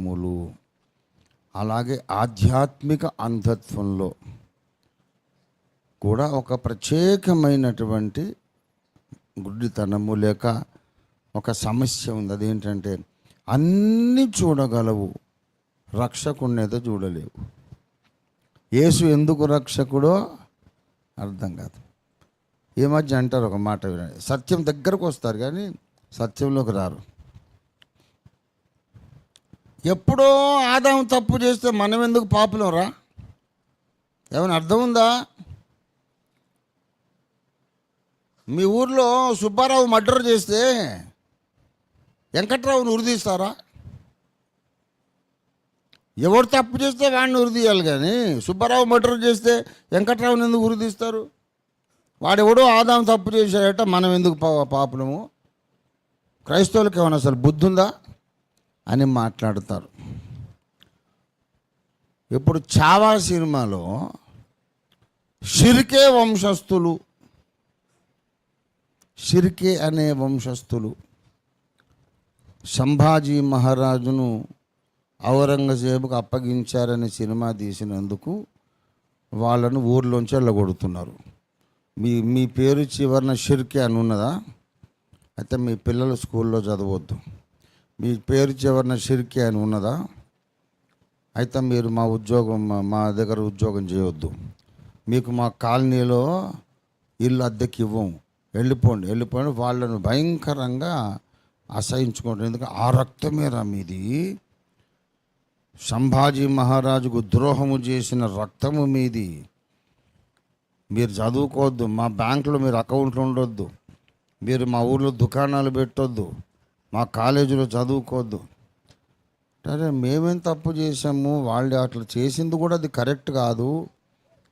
జ్ఞాపకములు అలాగే ఆధ్యాత్మిక అంధత్వంలో కూడా ఒక ప్రత్యేకమైనటువంటి గుడ్డితనము లేక ఒక సమస్య ఉంది. అదేంటంటే అన్నీ చూడగలవు రక్షకుడినేదో చూడలేవు. యేసు ఎందుకు రక్షకుడో అర్థం కాదు. ఈ మధ్య అంటారు ఒక మాట వినండి. సత్యం దగ్గరకు వస్తారు కానీ సత్యంలోకి రారు. ఎప్పుడో ఆదాం తప్పు చేస్తే మనం ఎందుకు పాపులంరా ఏమైనా అర్థం ఉందా? మీ ఊర్లో సుబ్బారావు మర్డర్ చేస్తే వెంకట్రావుని ఉరిదీస్తారా ఎవరు తప్పు చేస్తే వాడిని ఉరిదీయాలి కానీ సుబ్బారావు మర్డర్ చేస్తే వెంకట్రావుని ఎందుకు ఉరిదీస్తారు వాడెవడో ఆదాం తప్పు చేశాడట మనం ఎందుకు పా- పాపులము? క్రైస్తవులకు ఏమైనా అసలు బుద్ధి ఉందా? అని మాట్లాడతారు. ఇప్పుడు చావా సినిమాలో షిరికే వంశస్థులు షిరికే అనే వంశస్థులు సంభాజీ మహారాజును ఔరంగజేబుకు అప్పగించారని సినిమా తీసినందుకు వాళ్ళను ఊర్లోంచి వెళ్ళగొడుతున్నారు మీ మీ పేరు చివరన షిర్కే అని ఉన్నదా? అయితే మీ పిల్లలు స్కూల్లో చదవద్దు. మీ పేరు చివరన షిర్కి అని ఉన్నదా? అయితే మీరు మా ఉద్యోగం మా- మా దగ్గర ఉద్యోగం చేయొద్దు. మీకు మా కాలనీలో ఇల్లు అద్దెకి ఇవ్వం వెళ్ళిపోండి వెళ్ళిపోండి. వాళ్ళను భయంకరంగా అసహించుకుంటారు. ఎందుకంటే ఆ రక్తమేరా మీది. సంభాజీ మహారాజుకు ద్రోహము చేసిన రక్తము మీది. మీరు చదువుకోవద్దు. మా బ్యాంకులో మీరు అకౌంట్లు ఉండొద్దు. మీరు మా ఊర్లో దుకాణాలు పెట్టొద్దు. మా కాలేజీలో చదువుకోవద్దు అరే మేమేం తప్పు చేసాము వాళ్ళు అట్లా చేసింది కూడా అది కరెక్ట్ కాదు.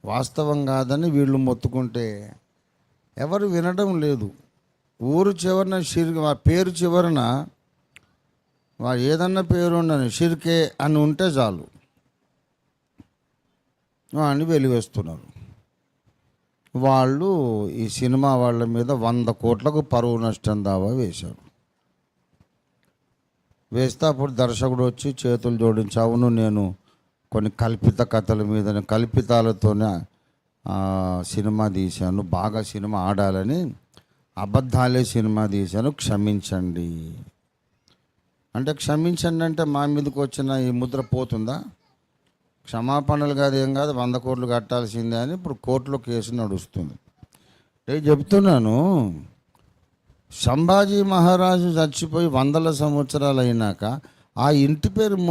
వాస్తవం కాదని వీళ్ళు మొత్తుకుంటే ఎవరు వినడం లేదు. ఊరు చివరన షిర్ ఆ పేరు చివరన వాడు ఏదన్నా పేరు ఉండని షిర్కే అని ఉంటే చాలు. అని వెలివేస్తున్నారు. వాళ్ళు ఈ సినిమా వాళ్ళ మీద వంద కోట్లకు పరువు నష్టం దావా వేశారు. వేస్తే అప్పుడు దర్శకుడు వచ్చి చేతులు జోడించి అవును నేను కొన్ని కల్పిత కథల మీద కల్పితాలతోనే సినిమా తీశాను బాగా సినిమా ఆడాలని అబద్ధాలే సినిమా తీశాను క్షమించండి. అంటే క్షమించండి అంటే మా మీదకి వచ్చిన ఈ ముద్ర పోతుందా? క్షమాపణలు కాదు ఏం కాదు వంద కోట్లు కట్టాల్సిందే అని ఇప్పుడు కోర్టులో కేసు నడుస్తుంది. నేను చెప్తున్నాను సంభాజీ మహారాజు చచ్చిపోయి వందల సంవత్సరాలు అయినాక ఆ ఇంటి పేరు మో